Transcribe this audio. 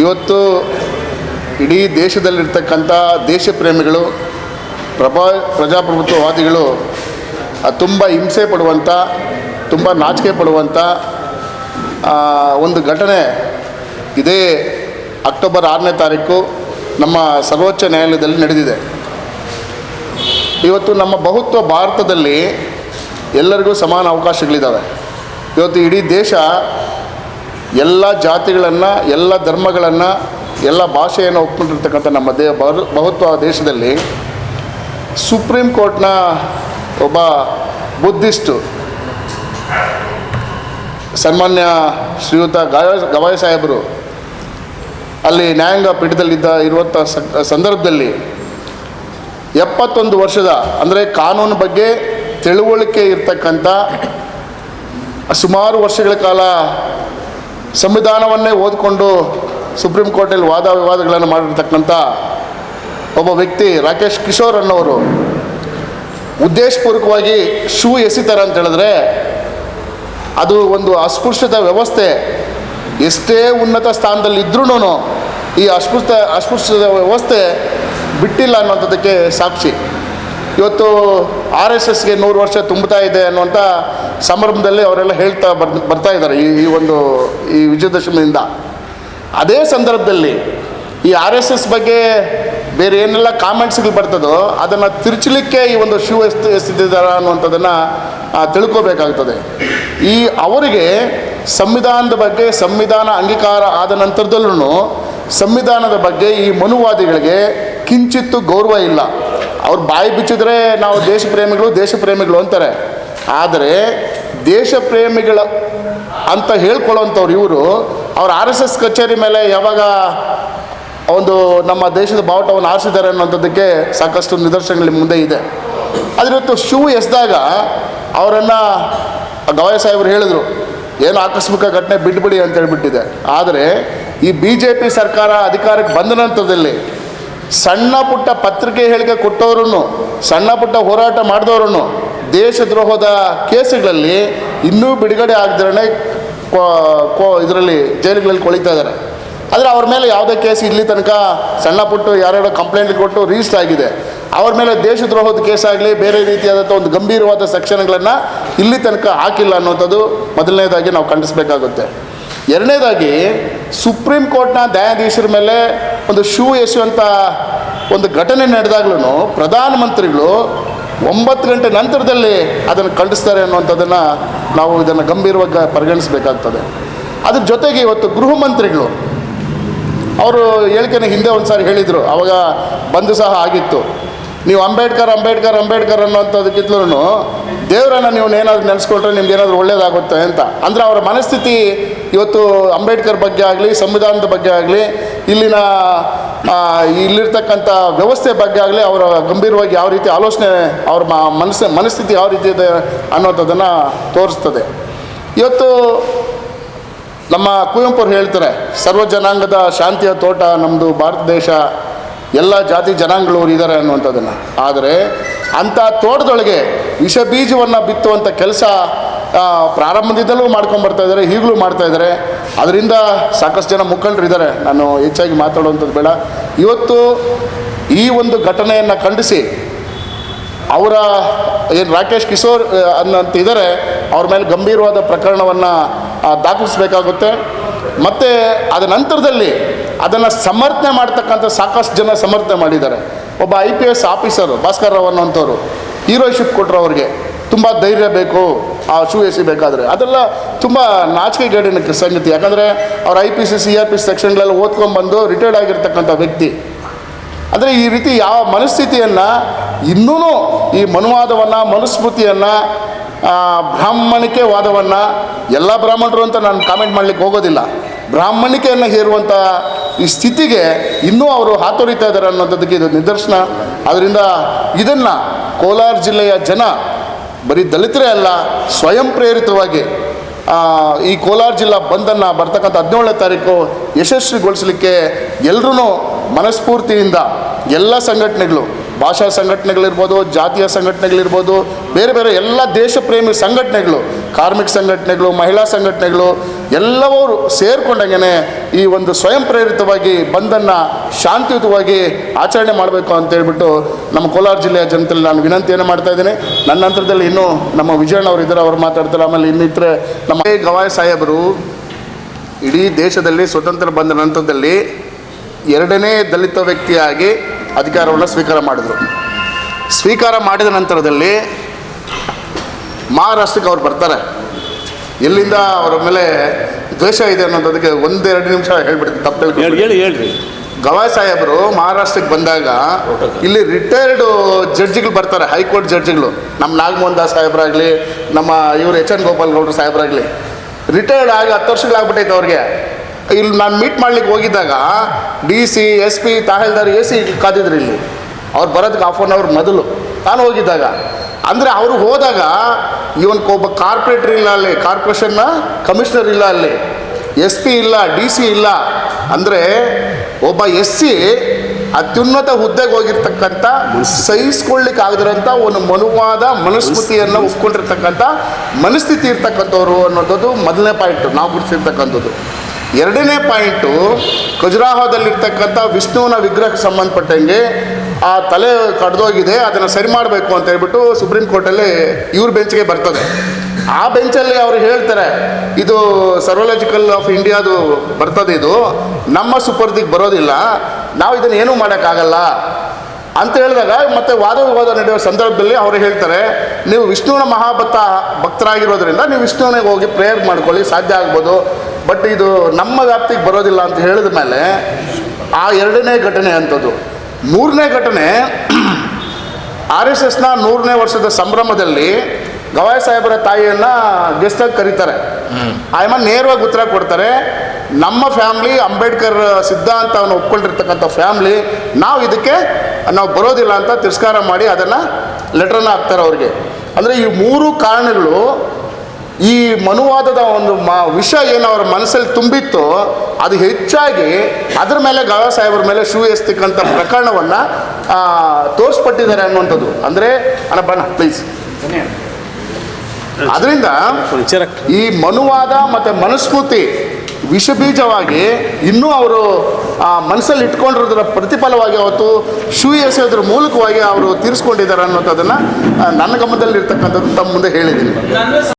ಇವತ್ತು ಇಡೀ ದೇಶದಲ್ಲಿರ್ತಕ್ಕಂಥ ದೇಶ ಪ್ರೇಮಿಗಳು ಪ್ರಭಾ, ಪ್ರಜಾಪ್ರಭುತ್ವವಾದಿಗಳು ತುಂಬ ಹಿಂಸೆ ಪಡುವಂಥ ತುಂಬ ನಾಚಿಕೆ ಪಡುವಂಥ ಒಂದು ಘಟನೆ ಇದೇ ಅಕ್ಟೋಬರ್ ಆರನೇ ತಾರೀಕು ನಮ್ಮ ಸರ್ವೋಚ್ಚ ನ್ಯಾಯಾಲಯದಲ್ಲಿ ನಡೆದಿದೆ. ಇವತ್ತು ನಮ್ಮ ಬಹುತ್ವ ಭಾರತದಲ್ಲಿ ಎಲ್ಲರಿಗೂ ಸಮಾನ ಅವಕಾಶಗಳಿದ್ದಾವೆ ಇವತ್ತು ಇಡೀ ದೇಶ ಎಲ್ಲ ಜಾತಿಗಳನ್ನು, ಎಲ್ಲ ಧರ್ಮಗಳನ್ನು, ಎಲ್ಲ ಭಾಷೆಯನ್ನು ಒಪ್ಕೊಂಡಿರ್ತಕ್ಕಂಥ ನಮ್ಮ ದೇ ಬಹುತ್ವ ದೇಶದಲ್ಲಿ ಸುಪ್ರೀಂ ಕೋರ್ಟ್ನ ಒಬ್ಬ ಬುದ್ಧಿಸ್ಟು ಸನ್ಮಾನ್ಯ ಶ್ರೀಯುತ ಗಾಯ ಗವಾಯ ಸಾಹೇಬರು ಅಲ್ಲಿ ನ್ಯಾಯಾಂಗ ಪೀಠದಲ್ಲಿದ್ದ ಇರುವಂಥ ಸಂದರ್ಭದಲ್ಲಿ ಎಪ್ಪತ್ತೊಂದು ವರ್ಷದ, ಅಂದರೆ ಕಾನೂನು ಬಗ್ಗೆ ತಿಳುವಳಿಕೆ ಇರ್ತಕ್ಕಂಥ ಸುಮಾರು ವರ್ಷಗಳ ಕಾಲ ಸಂವಿಧಾನವನ್ನೇ ಓದಿಕೊಂಡು ಸುಪ್ರೀಂ ಕೋರ್ಟಲ್ಲಿ ವಾದ ವಿವಾದಗಳನ್ನು ಮಾಡಿರ್ತಕ್ಕಂಥ ಒಬ್ಬ ವ್ಯಕ್ತಿ ರಾಕೇಶ್ ಕಿಶೋರ್ ಅನ್ನೋರು ಉದ್ದೇಶಪೂರ್ವಕವಾಗಿ ಶೂ ಎಸಿತಾರೆ ಅಂತ ಹೇಳಿದ್ರೆ ಅದು ಒಂದು ಅಸ್ಪೃಶ್ಯತ ವ್ಯವಸ್ಥೆ. ಎಷ್ಟೇ ಉನ್ನತ ಸ್ಥಾನದಲ್ಲಿ ಇದ್ರೂ ಈ ಅಸ್ಪೃಶ್ಯ ಅಸ್ಪೃಶ್ಯದ ವ್ಯವಸ್ಥೆ ಬಿಟ್ಟಿಲ್ಲ ಅನ್ನೋಂಥದ್ದಕ್ಕೆ ಸಾಕ್ಷಿ. ಇವತ್ತು ಆರ್ ಎಸ್ ಎಸ್ಗೆ ನೂರು ವರ್ಷ ತುಂಬುತ್ತಾ ಇದೆ ಅನ್ನುವಂಥ ಸಂಭ್ರಮದಲ್ಲಿ ಅವರೆಲ್ಲ ಹೇಳ್ತಾ ಬರ್, ಬರ್ತಾ ಇದ್ದಾರೆ ಈ ಈ ಒಂದು, ಈ ವಿಜಯದಶಮಿಯಿಂದ. ಅದೇ ಸಂದರ್ಭದಲ್ಲಿ ಈ ಆರ್ ಎಸ್ ಎಸ್ ಬಗ್ಗೆ ಬೇರೆ ಏನೆಲ್ಲ ಕಾಮೆಂಟ್ಸ್ಗಳು ಬರ್ತದೋ ಅದನ್ನು ತಿರುಚಲಿಕ್ಕೆ ಈ ಒಂದು ಶೂ ಎಸ್, ಎಸ್ತಿದ್ದಾರೆ ಅನ್ನುವಂಥದ್ದನ್ನು ತಿಳ್ಕೊಬೇಕಾಗ್ತದೆ. ಈ ಅವರಿಗೆ ಸಂವಿಧಾನದ ಬಗ್ಗೆ ಸಂವಿಧಾನ ಅಂಗೀಕಾರ ಆದ ನಂತರದಲ್ಲೂ ಸಂವಿಧಾನದ ಬಗ್ಗೆ ಈ ಮನುವಾದಿಗಳಿಗೆ ಕಿಂಚಿತ್ತು ಗೌರವ ಇಲ್ಲ. ಅವ್ರು ಬಾಯಿ ಬಿಚ್ಚಿದ್ರೆ ನಾವು ದೇಶ ಪ್ರೇಮಿಗಳು ದೇಶ ಪ್ರೇಮಿಗಳು ಅಂತಾರೆ. ಆದರೆ ದೇಶ ಪ್ರೇಮಿಗಳ ಅಂತ ಹೇಳ್ಕೊಳ್ಳೋಂಥವ್ರು ಇವರು, ಅವ್ರ ಆರ್ ಎಸ್ ಎಸ್ ಕಚೇರಿ ಮೇಲೆ ಯಾವಾಗ ಒಂದು ನಮ್ಮ ದೇಶದ ಬಾವುಟವನ್ನು ಆರಿಸಿದ್ದಾರೆ ಅನ್ನೋಂಥದ್ದಕ್ಕೆ ಸಾಕಷ್ಟು ನಿದರ್ಶನಗಳು ಮುಂದೆ ಇದೆ. ಆದರೆ ಇವತ್ತು ಶೂ ಎಸ್ದಾಗ ಅವರನ್ನು ಗವಾಯ ಸಾಹೇಬರು ಹೇಳಿದರು, ಏನು ಆಕಸ್ಮಿಕ ಘಟನೆ ಬಿಟ್ಬಿಡಿ ಅಂತ ಹೇಳಿಬಿಟ್ಟಿದೆ. ಆದರೆ ಈ ಬಿ ಜೆ ಪಿ ಸರ್ಕಾರ ಅಧಿಕಾರಕ್ಕೆ ಬಂದ ನಂತರದಲ್ಲಿ ಸಣ್ಣ ಪುಟ್ಟ ಪತ್ರಿಕೆ ಹೇಳಿಕೆ ಕೊಟ್ಟವ್ರೂ ಸಣ್ಣ ಪುಟ್ಟ ಹೋರಾಟ ಮಾಡಿದವರು ದೇಶದ್ರೋಹದ ಕೇಸುಗಳಲ್ಲಿ ಇನ್ನೂ ಬಿಡುಗಡೆ ಆಗದಿರೇ ಕೋ ಇದರಲ್ಲಿ ಜೈಲುಗಳಲ್ಲಿ ಕೊಳಿತಾ ಇದ್ದಾರೆ. ಆದರೆ ಅವ್ರ ಮೇಲೆ ಯಾವುದೇ ಕೇಸ್ ಇಲ್ಲಿ ತನಕ ಸಣ್ಣ ಪುಟ್ಟು ಯಾರ್ಯಾರೋ ಕಂಪ್ಲೇಂಟ್ ಕೊಟ್ಟು ರಿಜಿಸ್ಟರ್ ಆಗಿದೆ. ಅವ್ರ ಮೇಲೆ ದೇಶದ್ರೋಹದ ಕೇಸ್ ಆಗಲಿ, ಬೇರೆ ರೀತಿಯಾದಂಥ ಒಂದು ಗಂಭೀರವಾದ ಸೆಕ್ಷನ್ಗಳನ್ನು ಇಲ್ಲಿ ತನಕ ಹಾಕಿಲ್ಲ ಅನ್ನೋಂಥದ್ದು ಮೊದಲನೇದಾಗಿ ನಾವು ಖಂಡಿಸಬೇಕಾಗುತ್ತೆ. ಎರಡನೇದಾಗಿ ಸುಪ್ರೀಂ ಕೋರ್ಟ್ನ ನ್ಯಾಯಾಧೀಶರ ಮೇಲೆ ಒಂದು ಶೂ ಎಸೆಯುವಂಥ ಒಂದು ಘಟನೆ ನಡೆದಾಗ್ಲೂ ಪ್ರಧಾನಮಂತ್ರಿಗಳು ಒಂಬತ್ತು ಗಂಟೆ ನಂತರದಲ್ಲಿ ಅದನ್ನು ಕಳಿಸ್ತಾರೆ ಅನ್ನುವಂಥದ್ದನ್ನು ನಾವು ಇದನ್ನು ಗಂಭೀರವಾಗಿ ಪರಿಗಣಿಸಬೇಕಾಗ್ತದೆ. ಅದ್ರ ಜೊತೆಗೆ ಇವತ್ತು ಗೃಹ ಮಂತ್ರಿಗಳು, ಅವರು ಹೇಳಿಕೆನ ಹಿಂದೆ ಒಂದು ಸಾರಿ ಹೇಳಿದರು, ಅವಾಗ ಬಂದು ಸಹ ಆಗಿತ್ತು. ನೀವು ಅಂಬೇಡ್ಕರ್ ಅಂಬೇಡ್ಕರ್ ಅಂಬೇಡ್ಕರ್ ಅನ್ನೋಂಥದಕ್ಕಿಂತಲೂ ದೇವರನ್ನ ನೀವು ಏನಾದರೂ ನೆನೆಸ್ಕೊಂಡ್ರೆ ನಿಮ್ಗೆ ಏನಾದರೂ ಒಳ್ಳೇದಾಗುತ್ತೆ ಅಂತ. ಅಂದರೆ ಅವರ ಮನಸ್ಥಿತಿ ಇವತ್ತು ಅಂಬೇಡ್ಕರ್ ಬಗ್ಗೆ ಆಗಲಿ, ಸಂವಿಧಾನದ ಬಗ್ಗೆ ಆಗಲಿ, ಇಲ್ಲಿನ ಇಲ್ಲಿರ್ತಕ್ಕಂಥ ವ್ಯವಸ್ಥೆ ಬಗ್ಗೆ ಆಗಲಿ ಅವರ ಗಂಭೀರವಾಗಿ ಯಾವ ರೀತಿ ಆಲೋಚನೆ, ಅವ್ರ ಮನಸ್ಸು, ಮನಸ್ಥಿತಿ ಯಾವ ರೀತಿ ಇದೆ ಅನ್ನೋಂಥದ್ದನ್ನು ತೋರಿಸ್ತದೆ. ಇವತ್ತು ನಮ್ಮ ಕುವೆಂಪು ಅವ್ರು ಹೇಳ್ತಾರೆ, ಸರ್ವ ಜನಾಂಗದ ಶಾಂತಿಯ ತೋಟ ನಮ್ಮದು ಭಾರತ ದೇಶ, ಎಲ್ಲ ಜಾತಿ ಜನಾಂಗಗಳವ್ರು ಇದ್ದಾರೆ ಅನ್ನುವಂಥದ್ದನ್ನು. ಆದರೆ ಅಂಥ ತೋಟದೊಳಗೆ ವಿಷ ಬೀಜವನ್ನು ಬಿತ್ತುವಂಥ ಕೆಲಸ ಪ್ರಾರಂಭದಿಂದಲೂ ಮಾಡ್ಕೊಂಬರ್ತಾ ಇದ್ದಾರೆ ಈಗಲೂ ಮಾಡ್ತಾ ಇದ್ದಾರೆ ಅದರಿಂದ ಸಾಕಷ್ಟು ಜನ ಮುಖಂಡರಿದ್ದಾರೆ. ನಾನು ಹೆಚ್ಚಾಗಿ ಮಾತಾಡುವಂಥದ್ದು ಬೇಡ. ಇವತ್ತು ಈ ಒಂದು ಘಟನೆಯನ್ನು ಖಂಡಿಸಿ ಅವರ ಏನು ರಾಕೇಶ್ ಕಿಶೋರ್ ಅನ್ನಂತ ಇದ್ದಾರೆ, ಅವ್ರ ಮೇಲೆ ಗಂಭೀರವಾದ ಪ್ರಕರಣವನ್ನು ದಾಖಲಿಸಬೇಕಾಗುತ್ತೆ. ಮತ್ತು ಅದ ನಂತರದಲ್ಲಿ ಅದನ್ನು ಸಮರ್ಥನೆ ಮಾಡ್ತಕ್ಕಂಥ ಸಾಕಷ್ಟು ಜನ ಸಮರ್ಥನೆ ಮಾಡಿದ್ದಾರೆ. ಒಬ್ಬ I P S officer Bhaskar Rao ಅನ್ನೋಂಥವ್ರು heroship ಕೊಟ್ಟರು ಅವ್ರಿಗೆ. ತುಂಬ ಧೈರ್ಯ ಬೇಕು, ಆ ಶೂ ಎಸಿಬೇಕಾದ್ರೆ ಅದೆಲ್ಲ ತುಂಬ ನಾಚಿಕೆಗೇಡಿನ ಸಂಗತಿ. ಯಾಕಂದರೆ ಅವ್ರು I P C C R P ಸೆಕ್ಷನ್ಗಳೆಲ್ಲ ಓದ್ಕೊಂಡ್ಬಂದು ರಿಟೈರ್ಡ್ ಆಗಿರ್ತಕ್ಕಂಥ ವ್ಯಕ್ತಿ. ಅಂದರೆ ಈ ರೀತಿ ಯಾವ ಮನಸ್ಥಿತಿಯನ್ನು ಇನ್ನೂ ಈ ಮನುವಾದವನ್ನು, ಮನುಸ್ಮೃತಿಯನ್ನು ಬ್ರಾಹ್ಮಣಿಕೆ ವಾದವನ್ನು ಎಲ್ಲ ಬ್ರಾಹ್ಮಣರು ಅಂತ ನಾನು ಕಾಮೆಂಟ್ ಮಾಡಲಿಕ್ಕೆ ಹೋಗೋದಿಲ್ಲ. ಬ್ರಾಹ್ಮಣಿಕೆಯನ್ನು ಹೇರುವಂಥ ಈ ಸ್ಥಿತಿಗೆ ಇನ್ನೂ ಅವರು ಹಾತೊರಿತಾ ಇದ್ದಾರೆ ಅನ್ನೋಂಥದ್ದಕ್ಕೆ ಇದು ನಿದರ್ಶನ. ಅದರಿಂದ ಇದನ್ನು ಕೋಲಾರ ಜಿಲ್ಲೆಯ ಜನ ಬರೀ ದಲಿತರೇ ಅಲ್ಲ, ಸ್ವಯಂ ಪ್ರೇರಿತವಾಗಿ ಈ ಕೋಲಾರ ಜಿಲ್ಲಾ ಬಂದನ್ನು ಬರ್ತಕ್ಕಂಥ ಹದಿನೇಳನೇ ತಾರೀಕು ಯಶಸ್ವಿಗೊಳಿಸಲಿಕ್ಕೆ ಎಲ್ಲರೂ ಮನಸ್ಫೂರ್ತಿಯಿಂದ ಎಲ್ಲ ಸಂಘಟನೆಗಳು ಭಾಷಾ ಸಂಘಟನೆಗಳಿರ್ಬೋದು, ಜಾತಿಯ ಸಂಘಟನೆಗಳಿರ್ಬೋದು, ಬೇರೆ ಬೇರೆ ಎಲ್ಲ ದೇಶ ಪ್ರೇಮಿ ಸಂಘಟನೆಗಳು, ಕಾರ್ಮಿಕ ಸಂಘಟನೆಗಳು, ಮಹಿಳಾ ಸಂಘಟನೆಗಳು ಎಲ್ಲವರು ಸೇರಿಕೊಂಡಂಗೆ ಈ ಒಂದು ಸ್ವಯಂ ಪ್ರೇರಿತವಾಗಿ ಬಂದನ್ನು ಶಾಂತಿಯುತವಾಗಿ ಆಚರಣೆ ಮಾಡಬೇಕು ಅಂತ ಹೇಳ್ಬಿಟ್ಟು ನಮ್ಮ ಕೋಲಾರ ಜಿಲ್ಲೆಯ ಜನತೆಯಲ್ಲಿ ನಾನು ವಿನಂತಿಯನ್ನು ಮಾಡ್ತಾ ಇದ್ದೀನಿ. ನನ್ನ ನಂತರದಲ್ಲಿ ಇನ್ನೂ ನಮ್ಮ ವಿಜಯಣ್ಣ ಅವರು ಇದ್ದಾರೆ, ಅವರು ಮಾತಾಡ್ತಾರೆ. ಆಮೇಲೆ ಇನ್ನಿತರೆ ನಮ್ಮ ಗವಾಯ್ ಸಾಹೇಬರು ಇಡೀ ದೇಶದಲ್ಲಿ ಸ್ವತಂತ್ರ ಬಂದ ನಂತರದಲ್ಲಿ ಎರಡನೇ ದಲಿತ ವ್ಯಕ್ತಿಯಾಗಿ ಅಧಿಕಾರವನ್ನು ಸ್ವೀಕಾರ ಮಾಡಿದರು. ಸ್ವೀಕಾರ ಮಾಡಿದ ನಂತರದಲ್ಲಿ ಮಹಾರಾಷ್ಟ್ರಕ್ಕೆ ಅವ್ರು ಬರ್ತಾರೆ. ಎಲ್ಲಿಂದ ಅವರ ಮೇಲೆ ದ್ವೇಷ ಇದೆ ಅನ್ನೋದಕ್ಕೆ ಒಂದೆರಡು ನಿಮಿಷ ಹೇಳ್ಬಿಡ್ತೀನಿ ತಪ್ಪು ಹೇಳಿ ಹೇಳಿ ಹೇಳ್ರಿ. ಗವಾಯ್ ಸಾಹೇಬರು ಮಹಾರಾಷ್ಟ್ರಕ್ಕೆ ಬಂದಾಗ ಇಲ್ಲಿ ರಿಟೈರ್ಡ್ ಜಡ್ಜ್ಗಳು ಬರ್ತಾರೆ ಹೈಕೋರ್ಟ್ ಜಡ್ಜ್ಗಳು. ನಮ್ಮ ನಾಗಮೋಹನ್ ದಾಸ್ ಸಾಹೇಬರಾಗಲಿ ನಮ್ಮ ಇವರು ಎಚ್ ಎನ್ ಗೋಪಾಲ್ ಗೌಡ್ರು ಸಾಹೇಬರಾಗಲಿ. ರಿಟೈರ್ಡ್ ಆಗಿ ಹತ್ತು ವರ್ಷಗಳಾಗ್ಬಿಟ್ಟೈತೆ ಅವ್ರಿಗೆ. ಇಲ್ಲಿ ನಾನು ಮೀಟ್ ಮಾಡ್ಲಿಕ್ಕೆ ಹೋಗಿದ್ದಾಗ D C S P tahsildar A C ಕಾದಿದ್ರು ಇಲ್ಲಿ. ಅವ್ರು ಬರೋದಕ್ಕೆ ಹಾಫ್ ಆನ್ ಅವರ್ ಮೊದಲು. ನಾನು ಹೋಗಿದ್ದಾಗ. ಅಂದರೆ ಅವರು ಹೋದಾಗ ಇವನ್ ಒಬ್ಬ ಕಾರ್ಪೊರೇಟರ್ ಇಲ್ಲ ಅಲ್ಲಿ ಕಾರ್ಪೊರೇಷನ್ನ ಕಮಿಷನರ್ ಇಲ್ಲ ಅಲ್ಲಿ. ಎಸ್ ಪಿ ಇಲ್ಲ ಡಿ ಸಿ ಇಲ್ಲ. ಅಂದರೆ ಒಬ್ಬ ಎಸ್ ಸಿ ಅತ್ಯುನ್ನತ ಹುದ್ದೆಗೆ ಹೋಗಿರ್ತಕ್ಕಂಥ ಸಹಿಸ್ಕೊಳ್ಳಿಕ್ಕೆ ಆಗದಿರೋಂಥ ಒಂದು ಮನುವಾದ ಮನುಸ್ಮೃತಿಯನ್ನು ಒಪ್ಕೊಂಡಿರ್ತಕ್ಕಂಥ ಮನಸ್ಥಿತಿ ಇರ್ತಕ್ಕಂಥವ್ರು ಅನ್ನೋದು ಮೊದಲನೇ ಪಾಯಿಂಟು ನಾವು ಗುರುತಿರ್ತಕ್ಕಂಥದ್ದು ಎರಡನೇ ಪಾಯಿಂಟು ಖಜುರಾಹೋದಲ್ಲಿರ್ತಕ್ಕಂಥ ವಿಷ್ಣುವಿನ ವಿಗ್ರಹಕ್ಕೆ ಸಂಬಂಧಪಟ್ಟಂಗೆ ಆ ತಲೆ ಕಡ್ದೋಗಿದೆ, ಅದನ್ನು ಸರಿ ಮಾಡಬೇಕು ಅಂತ ಹೇಳ್ಬಿಟ್ಟು ಸುಪ್ರೀಂ ಕೋರ್ಟಲ್ಲಿ ಇವ್ರ ಬೆಂಚ್ಗೆ ಬರ್ತದೆ. ಆ ಬೆಂಚಲ್ಲಿ ಅವರು ಹೇಳ್ತಾರೆ, ಇದು ಸರ್ವಲಾಜಿಕಲ್ ಆಫ್ ಇಂಡಿಯಾದು ಬರ್ತದೆ ಇದು, ನಮ್ಮ ಸುಪರ್ದಿಗೆ ಬರೋದಿಲ್ಲ, ನಾವು ಇದನ್ನು ಏನೂ ಮಾಡೋಕ್ಕಾಗಲ್ಲ ಅಂತ ಹೇಳಿದಾಗ ಮತ್ತೆ ವಾದ ವಿವಾದ ನಡೆಯುವ ಸಂದರ್ಭದಲ್ಲಿ ಅವರು ಹೇಳ್ತಾರೆ ನೀವು ವಿಷ್ಣುವಿನ ಮಹಾಭಕ್ತ ಭಕ್ತರಾಗಿರೋದ್ರಿಂದ ನೀವು ವಿಷ್ಣುವಿನಿಗೆ ಹೋಗಿ ಪ್ರೇಯರ್ ಮಾಡ್ಕೊಳ್ಳಿ ಸಾಧ್ಯ ಆಗ್ಬೋದು. ಬಟ್ ಇದು ನಮ್ಮ ವ್ಯಾಪ್ತಿಗೆ ಬರೋದಿಲ್ಲ ಅಂತ ಹೇಳಿದ ಮೇಲೆ ಆ ಎರಡನೇ ಘಟನೆ ಅಂಥದ್ದು. ಮೂರನೇ ಘಟನೆ ಆರ್ ಎಸ್ ಎಸ್ನ ನೂರನೇ ವರ್ಷದ ಸಂಭ್ರಮದಲ್ಲಿ ಗವಾಯ್ ಸಾಹೇಬರ ತಾಯಿಯನ್ನು ಗೆಸ್ಟಾಗಿ ಕರೀತಾರೆ. ಆಯಮ್ಮ ನೇರವಾಗಿ ಉತ್ತರ ಕೊಡ್ತಾರೆ ನಮ್ಮ ಫ್ಯಾಮ್ಲಿ ಅಂಬೇಡ್ಕರ್ ಸಿದ್ಧಾಂತವನ್ನು ಒಪ್ಕೊಂಡಿರ್ತಕ್ಕಂಥ ಫ್ಯಾಮ್ಲಿ ನಾವು ಇದಕ್ಕೆ ನಾವು ಬರೋದಿಲ್ಲ ಅಂತ ತಿರಸ್ಕಾರ ಮಾಡಿ ಅದನ್ನು ಲೆಟ್ರನ್ನ ಹಾಕ್ತಾರೆ ಅವ್ರಿಗೆ. ಅಂದರೆ ಈ ಮೂರು ಕಾರಣಗಳು ಈ ಮನುವಾದದ ಒಂದು ಮ ವಿಷ ಏನು ಅವರ ಮನಸ್ಸಲ್ಲಿ ತುಂಬಿತ್ತು ಅದು ಹೆಚ್ಚಾಗಿ ಅದ್ರ ಮೇಲೆ ಗಾಳ ಸಾಹೇಬ್ರ ಮೇಲೆ ಶೂ ಎಸ್ತಕ್ಕಂಥ ಪ್ರಕರಣವನ್ನು ತೋರಿಸ್ಪಟ್ಟಿದ್ದಾರೆ ಅನ್ನುವಂಥದ್ದು. ಅಂದರೆ ಅಣ್ಣ ಬಣ್ಣ ಪ್ಲೀಸ್ ಅದರಿಂದ ಈ ಮನುವಾದ ಮತ್ತು ಮನುಸ್ಮೃತಿ ವಿಷಬೀಜವಾಗಿ ಇನ್ನೂ ಅವರು ಮನಸ್ಸಲ್ಲಿ ಇಟ್ಕೊಂಡಿರೋದ್ರ ಪ್ರತಿಫಲವಾಗಿ ಅವತ್ತು ಶೂ ಎಸೆಯೋದ್ರ ಮೂಲಕವಾಗಿ ಅವರು ತೀರಿಸ್ಕೊಂಡಿದ್ದಾರೆ ಅನ್ನೋದನ್ನು ನನ್ನ ಗಮನದಲ್ಲಿರ್ತಕ್ಕಂಥದ್ದು ತಮ್ಮ ಮುಂದೆ ಹೇಳಿದ್ದೀನಿ.